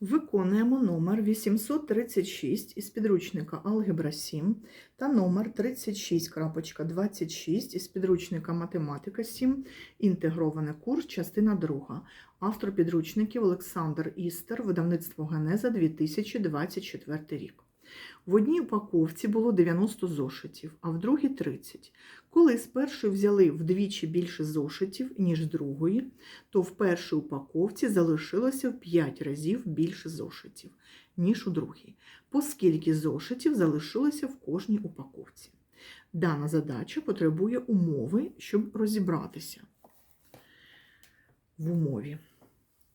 Виконуємо номер 836 із підручника Алгебра 7 та номер 36.26 із підручника Математика 7, інтегрований курс, частина 2. Автор підручників Олександр Істер, видавництво Генеза 2024 рік. В одній упаковці було 90 зошитів, а в другій 30. Коли з першої взяли вдвічі більше зошитів, ніж з другої, то в першій упаковці залишилося в 5 разів більше зошитів, ніж у другій, оскільки зошитів залишилося в кожній упаковці. Дана задача потребує умови, щоб розібратися в умові.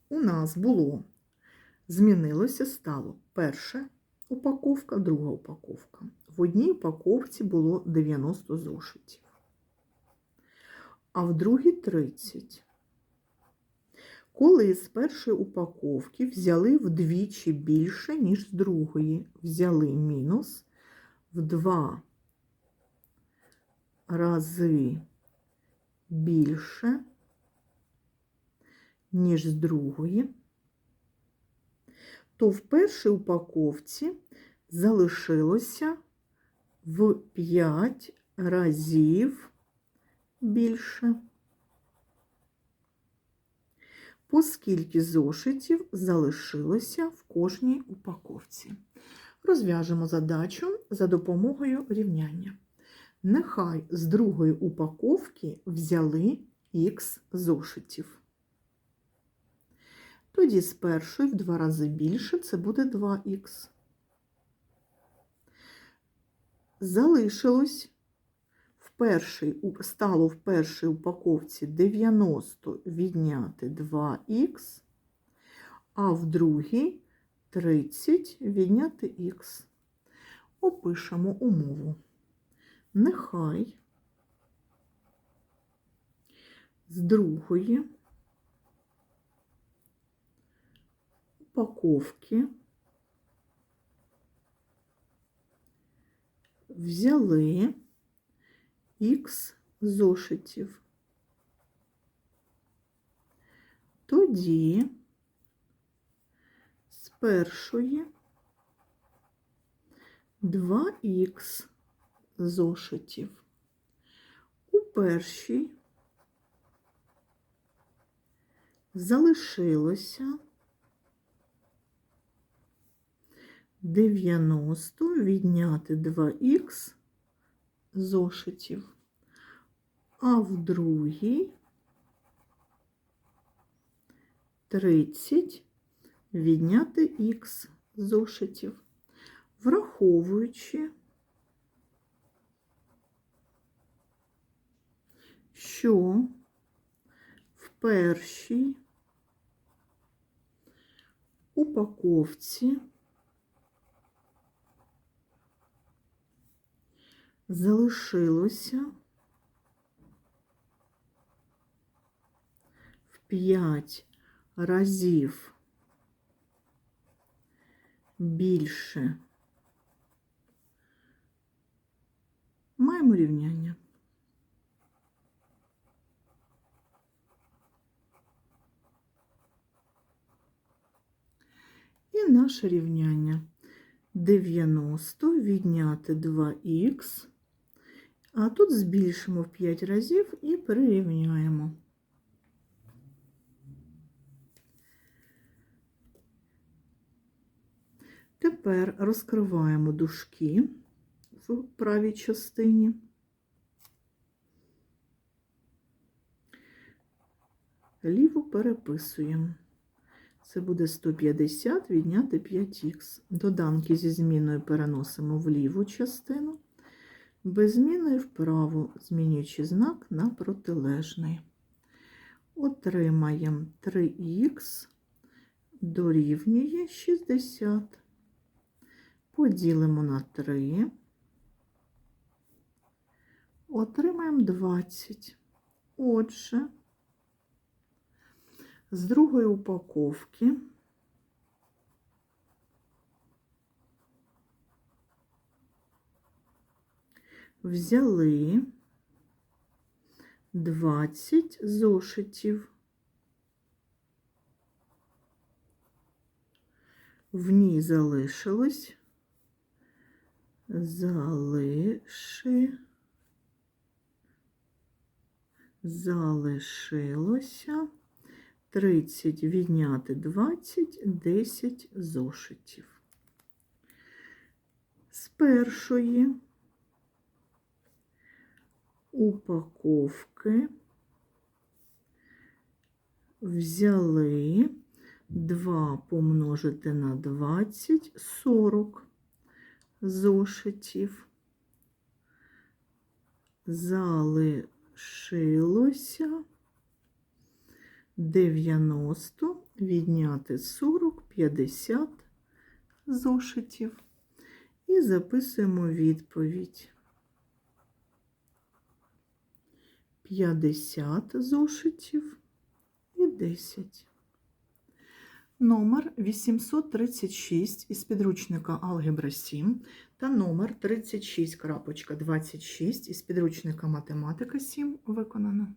У нас було, змінилося, стало перше упаковка, друга упаковка. В одній упаковці було 90 зошитів, а в другій 30. Коли з першої упаковки взяли вдвічі більше, ніж з другої, взяли мінус в два рази більше, ніж з другої, то в першій упаковці залишилося в 5 разів більше. Оскільки зошитів залишилося в кожній упаковці. Розв'яжемо задачу за допомогою рівняння. Нехай з другої упаковки взяли х зошитів. Тоді з першої в два рази більше це буде 2х. Залишилось в першій, стало в першій упаковці 90 відняти 2х, а в другій 30 відняти х. Опишемо умову. Нехай з другої упаковки взяли х зошитів. Тоді з першої 2х зошитів. У першій залишилося 90 відняти 2х зошитів, а в другій 30 відняти х зошитів, враховуючи, що в першій упаковці залишилося в 5 разів більше. Маємо рівняння. І наше рівняння 90 відняти 2х, а тут збільшимо в 5 разів і перерівняємо. Тепер розкриваємо дужки в правій частині. Ліву переписуємо. Це буде 150 відняти 5х. Доданки зі зміною переносимо в ліву частину, без зміни вправо, змінюючи знак на протилежний. Отримаємо 3х дорівнює 60. Поділимо на 3. Отримаємо 20. Отже, з другої упаковки взяли 20 зошитів. В ній залишилось залиши, залишилося 30 відняти 20, 10 зошитів. З першої упаковки взяли 2 помножити на 20 40 зошитів. Залишилося 90 відняти 40 50 зошитів. І записуємо відповідь. 50 зошитів і 10. Номер 836 із підручника Алгебра 7 та номер 36.26 із підручника Математика 7 виконано.